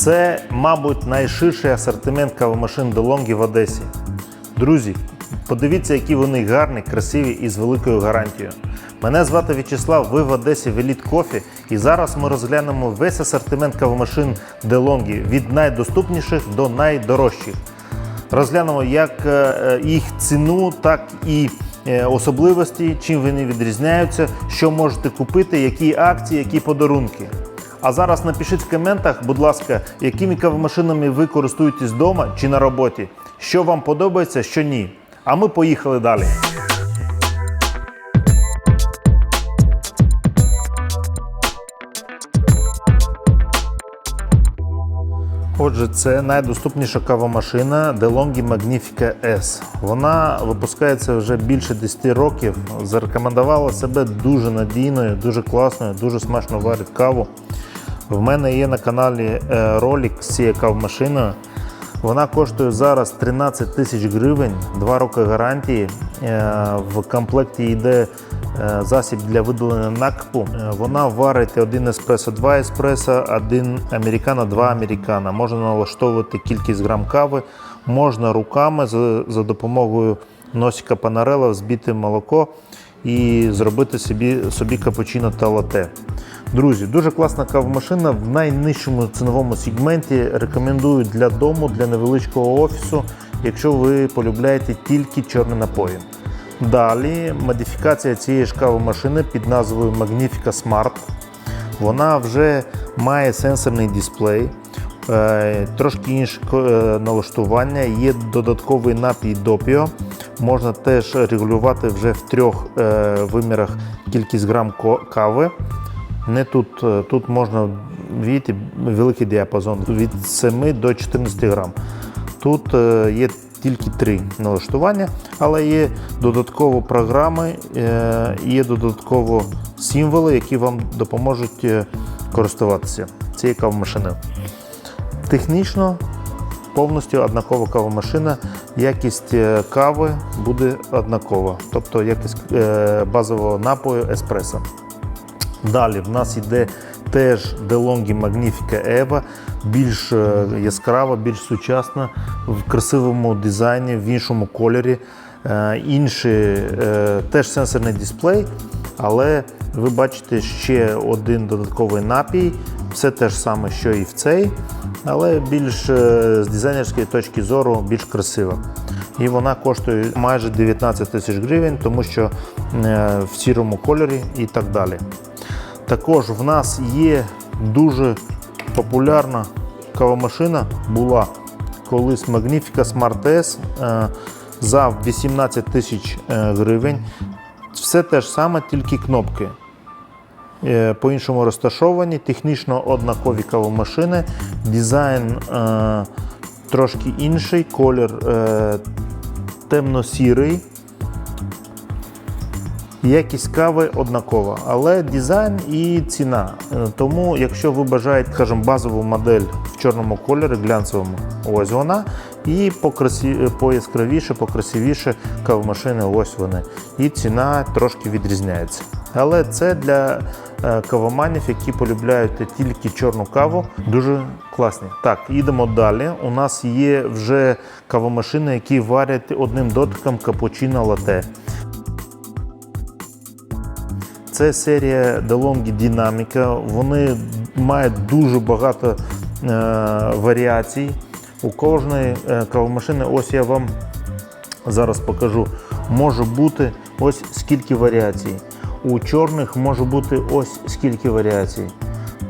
Це, мабуть, найширший асортимент кавомашин DeLonghi в Одесі. Друзі, подивіться, які вони гарні, красиві і з великою гарантією. Мене звати В'ячеслав, ви в Одесі Веліт Кофі, і зараз ми розглянемо весь асортимент кавомашин DeLonghi від найдоступніших до найдорожчих. Розглянемо як е, їх ціну, так і е, особливості, чим вони відрізняються, що можете купити, які акції, які подарунки. А зараз напишіть в коментах, будь ласка, якими кавомашинами ви користуєтесь вдома чи на роботі, що вам подобається, що ні. А ми поїхали далі. Отже, це найдоступніша кавомашина DeLonghi Magnifica S. Вона випускається вже більше 10 років. Зарекомендувала себе дуже надійною, дуже класною, дуже смачно варить каву. В мене є на каналі е, ролик з цією кавомашиною. Вона коштує зараз 13 тисяч гривень, 2 роки гарантії. Е, В комплекті йде е, засіб для видалення накипу. Е, Вона варить один еспресо, два еспресо, один американо, два американо. Можна налаштовувати кількість грам кави, можна руками за допомогою носика панарела взбити молоко і зробити собі, собі капучино та лате. Друзі, дуже класна кавомашина в найнижчому ціновому сегменті. Рекомендую для дому, для невеличкого офісу, якщо ви полюбляєте тільки чорні напої. Далі модифікація цієї ж кавомашини під назвою Magnifica Smart. Вона вже має сенсорний дисплей, е, трошки інше е, налаштування, є додатковий напій допіо. Можна теж регулювати вже в трьох е, вимірах кількість грам кави. Не тут, е, тут можна видите, великий діапазон від 7 до 14 грам. Тут е, є тільки три налаштування, але є додатково програми, є додатково символи, які вам допоможуть користуватися цією кавомашиною. Технічно повністю однакова кавомашина, якість е, кави буде однакова, тобто якість е, базового напою еспресо. Далі в нас йде теж DeLonghi Magnifica Eva, більш е, яскрава, більш сучасна, в красивому дизайні, в іншому кольорі. Інший теж сенсорний дисплей, але ви бачите ще один додатковий напій. Все те ж саме, що і в цей, але більш е, з дизайнерської точки зору більш красива. І вона коштує майже 19 тисяч гривень, тому що е, в сірому кольорі і так далі. Також в нас є дуже популярна кавомашина, була колись Magnifica Smart S е, за 18 тисяч гривень. Все те ж саме, тільки кнопки. Е, По-іншому розташовані, технічно однакові кавомашини, дизайн е, трошки інший, колір е, темно-сірий. Якість кави однакова, але дизайн і ціна. Е, Тому, якщо ви бажаєте, скажімо, базову модель в чорному кольорі, глянцевому, ось вона. І по, красі... по яскравіше, по красивіше кавомашини, ось вони. І ціна трошки відрізняється. Але це для е, кавоманів, які полюбляють тільки чорну каву, дуже класні. Так, їдемо далі. У нас є вже кавомашини, які варять одним дотиком капучино лате. Це серія DeLonghi Dynamica. Вони мають дуже багато е, варіацій. У кожної е, кавомашини, ось я вам зараз покажу, може бути ось скільки варіацій. У чорних може бути ось скільки варіацій.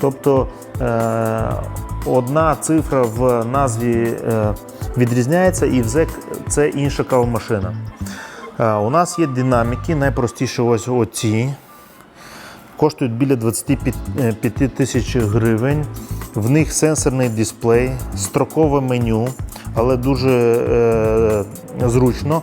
Тобто е, одна цифра в назві е, відрізняється, і вже це інша кавомашина. Е, у нас є динаміки, найпростіше ось оці коштують біля 25 тисяч гривень. В них сенсорний дисплей, строкове меню, але дуже е, зручно.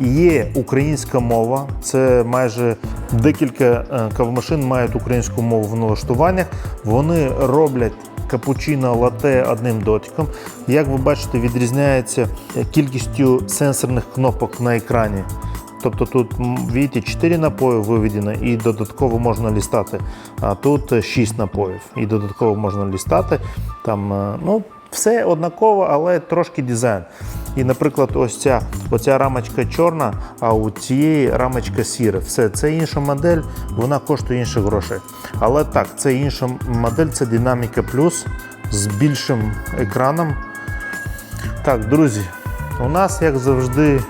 Є українська мова, це майже декілька е, кавомашин мають українську мову в налаштуваннях. Вони роблять капучино лате одним дотиком. Як ви бачите, відрізняється кількістю сенсорних кнопок на екрані. Тобто тут видите, 4 напої виведено і додатково можна лістати. А тут 6 напоїв і додатково можна лістати. Там, е, ну, все однаково, але трошки дизайн. І, наприклад, ось ця оця рамочка чорна, а у цієї рамочка сіра. Все, це інша модель, вона коштує інші грошей. Але так, це інша модель, це Dynamica Plus з більшим екраном. Так, друзі, у нас, як завжди,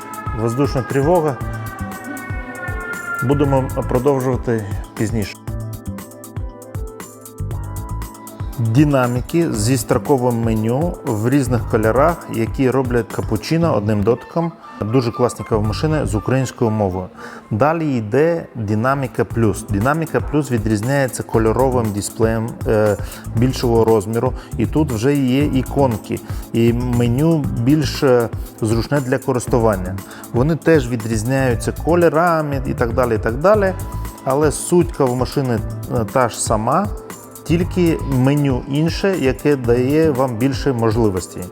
воздушна тривога. Будемо продовжувати пізніше. Динаміки зі строковим меню в різних кольорах, які роблять капучино одним дотиком. Дуже класні кавомашини з українською мовою. Далі йде Динаміка Плюс. Динаміка Плюс відрізняється кольоровим дисплеєм е, більшого розміру, і тут вже є іконки, і меню більш е, зручне для користування. Вони теж відрізняються кольорами і так далі. І так далі. Але суть кавомашини е, та ж сама тільки меню інше, яке дає вам більше можливостей.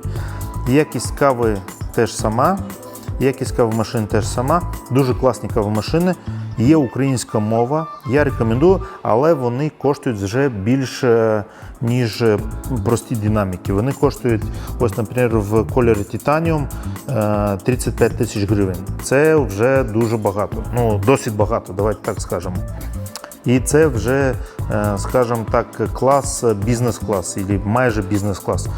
Якість кави теж сама, якість кавомашин теж сама. Дуже класні кавомашини. Є українська мова, я рекомендую, але вони коштують вже більше, ніж прості динаміки. Вони коштують, ось, наприклад, в кольорі е, 35 тисяч гривень. Це вже дуже багато. Ну, досить багато, давайте так скажемо. І це вже, е, скажімо так, клас бізнес-клас, або майже бізнес-клас.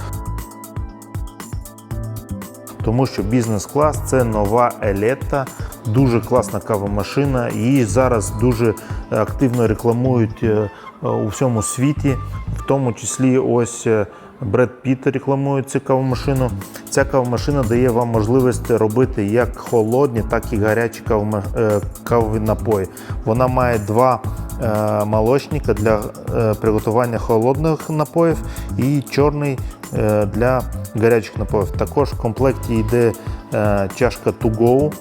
Тому що бізнес-клас це нова елета, дуже класна кавомашина. Її зараз дуже активно рекламують е, у всьому світі, в тому числі ось. Бред Піт рекламує цю кавомашину. Ця кавомашина дає вам можливість робити як холодні, так і гарячі е, кавові напої. Вона має два е, молочника для е, приготування холодних напоїв і чорний для гарячих напоїв. Також в комплекті йде чашка to go.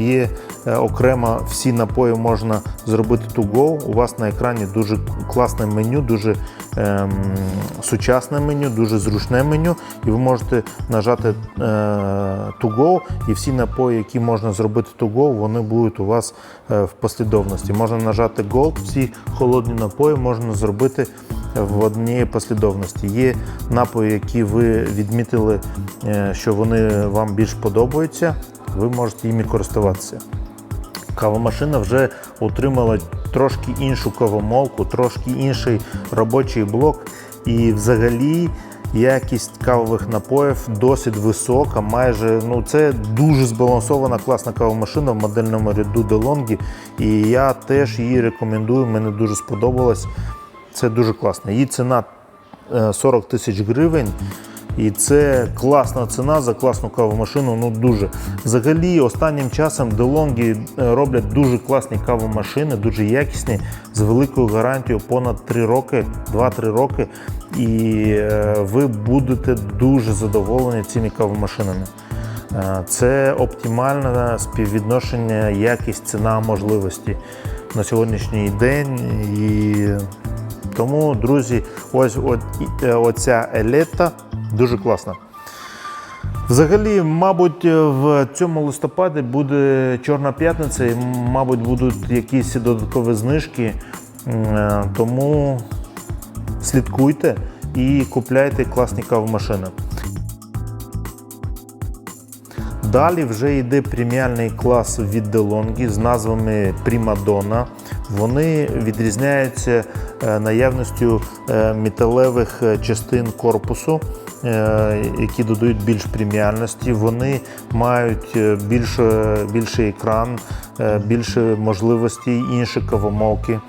Е, окремо всі напої можна зробити to go. У вас на екрані дуже класне меню, дуже ем, сучасне меню, дуже зручне меню. І ви можете нажати е, to go, і всі напої, які можна зробити to go, вони будуть у вас е, в послідовності. Можна нажати Gold, всі холодні напої можна зробити в одній послідовності. Є напої, які ви відмітили, е, що вони вам більш подобаються. Ви можете їми користуватися. Кавомашина вже отримала трошки іншу кавомолку, трошки інший робочий блок. І взагалі якість кавових напоїв досить висока. Майже ну це дуже збалансована класна кавомашина в модельному ряду DeLonghi. І я теж її рекомендую. Мені дуже сподобалось. Це дуже класно. Її ціна е, 40 тисяч гривень. І це класна ціна за класну кавомашину. Ну дуже. Взагалі, останнім часом DeLonghi е, роблять дуже класні кавомашини, дуже якісні, з великою гарантією понад 3 роки, 2-3 роки. І е, ви будете дуже задоволені цими кавомашинами. Е, Це оптимальне співвідношення, якість, ціна, можливості на сьогоднішній день. І тому, друзі, ось оця елета дуже класна. Взагалі, мабуть, в цьому листопаді буде Чорна п'ятниця, і, мабуть, будуть якісь додаткові знижки. Е, Тому слідкуйте і купляйте класні кавомашини. Далі вже йде преміальний клас від DeLonghi з назвами Primadonna. Вони відрізняються е, наявністю е, металевих частин корпусу, які додають більш преміальності. Вони мають е, більше, більший екран, е, більше можливостей, інші кавомолки.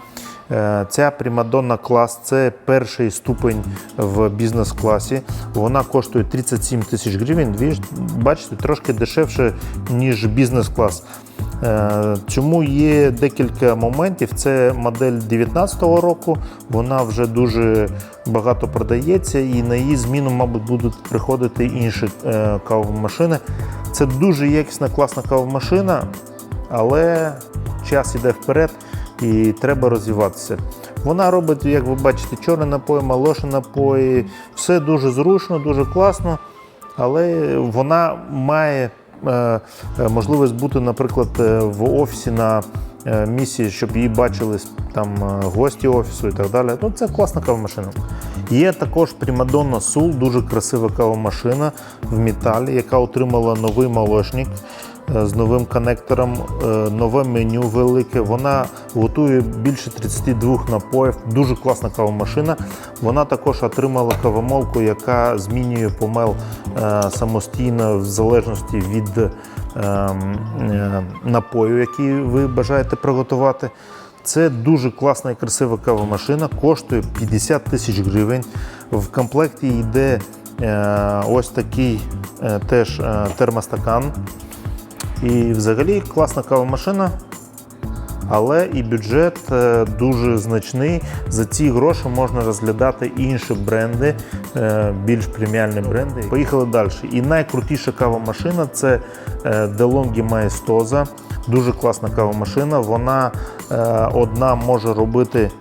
Е, Ця Примадонна клас це перший ступень в бізнес-класі. Вона коштує 37 тисяч гривень. Бачите, трошки дешевше, ніж бізнес-клас. Е, Чому є декілька моментів? Це модель 2019 року, вона вже дуже багато продається, і на її зміну, мабуть, будуть приходити інші е, кавомашини. Це дуже якісна, класна кавомашина, але час іде вперед і треба розвиватися. Вона робить, як ви бачите, чорні напої, молочні напої, все дуже зручно, дуже класно, але вона має е, е, можливість бути, наприклад, е, в офісі на місії, щоб її бачили там гості офісу і так далі. Ну, це класна кавомашина. Є також Primadonna Сул, дуже красива кавомашина в металі, яка отримала новий молочник з новим коннектором, е, нове меню велике. Вона готує більше 32 напоїв. Дуже класна кавомашина. Вона також отримала кавомолку, яка змінює помел е, самостійно в залежності від е, е, напою, який ви бажаєте приготувати. Це дуже класна і красива кавомашина, коштує 50 тисяч гривень. В комплекті йде е, ось такий е, теж е, термостакан. І взагалі класна кавомашина, але і бюджет е, дуже значний. За ці гроші можна розглядати інші бренди, е, більш преміальні бренди. Поїхали далі. І найкрутіша кавомашина це е, DeLonghi Maestosa. Дуже класна кавомашина. Вона е, одна може робити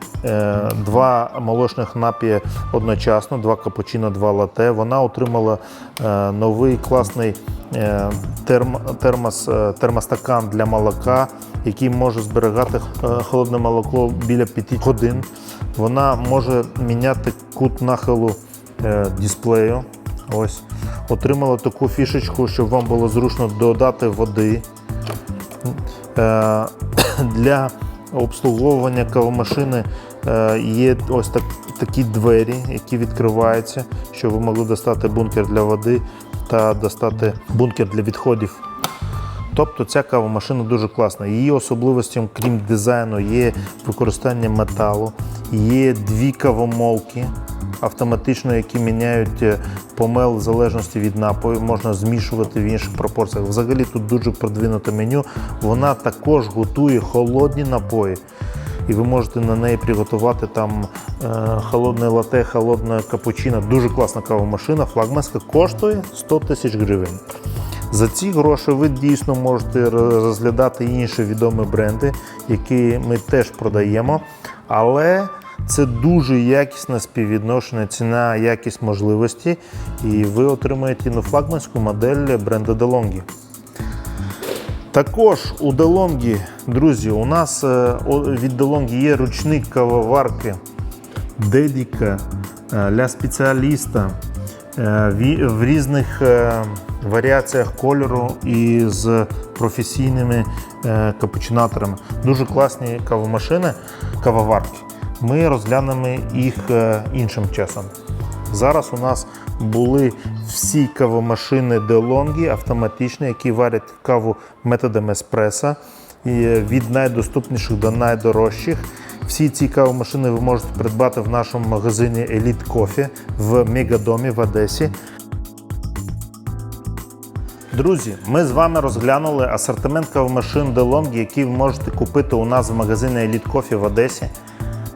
два молочних напії одночасно, два капучино, два лате. Вона отримала е, новий класний е, терм, термос, е, термостакан для молока, який може зберігати е, холодне молоко біля 5 годин. Вона може міняти кут нахилу е, дисплею. Ось. Отримала таку фішечку, щоб вам було зручно додати води. Е, Для обслуговування кавомашини е, є ось так, такі двері, які відкриваються, щоб ви могли достати бункер для води та достати бункер для відходів. Тобто ця кавомашина дуже класна. Її особливостям, крім дизайну, є використання металу, є дві кавомолки автоматично, які міняють е, помел в залежності від напою, можна змішувати в інших пропорціях. Взагалі тут дуже продвинуте меню. Вона також готує холодні напої. І ви можете на неї приготувати там е, холодне лате, холодне капучино. Дуже класна кавомашина, флагманська, коштує 100 тисяч гривень. За ці гроші ви дійсно можете розглядати інші відомі бренди, які ми теж продаємо. Але це дуже якісне співвідношення, ціна, якість можливості, і ви отримаєте ну, флагманську модель бренду DeLonghi. Також у DeLonghi, друзі, у нас е, від DeLonghi є ручник кавоварки Dedica е, для спеціаліста е, в різних варіаціях кольору і з професійними капучинаторами. Дуже класні кавомашини, кавоварки. Ми розглянемо їх е, іншим часом. Зараз у нас були всі кавомашини DeLonghi автоматичні, які варять каву методом еспресо від найдоступніших до найдорожчих. Всі ці кавомашини ви можете придбати в нашому магазині Elite Coffee в Мегадомі в Одесі. Друзі, ми з вами розглянули асортимент кавомашин DeLonghi, які ви можете купити у нас в магазині Elite Coffee в Одесі.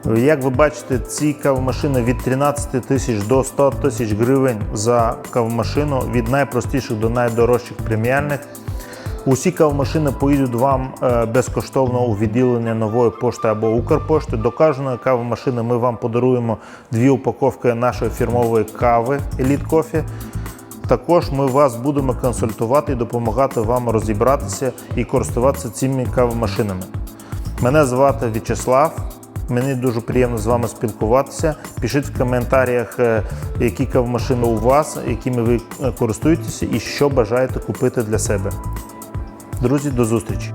Як ви бачите, ці кавомашини від 13 тисяч до 100 тисяч гривень за кавомашину, від найпростіших до найдорожчих преміальних. Усі кавомашини поїдуть вам е, безкоштовно у відділення нової пошти або Укрпошти. До кожної кавомашини ми вам подаруємо дві упаковки нашої фірмової кави Elite Coffee. Також ми вас будемо консультувати і допомагати вам розібратися і користуватися цими кавомашинами. Мене звати В'ячеслав. Мені дуже приємно з вами спілкуватися. Пишіть в коментарях, е, які кавмашини у вас, якими ви е, користуєтеся і що бажаєте купити для себе. Друзі, до зустрічі!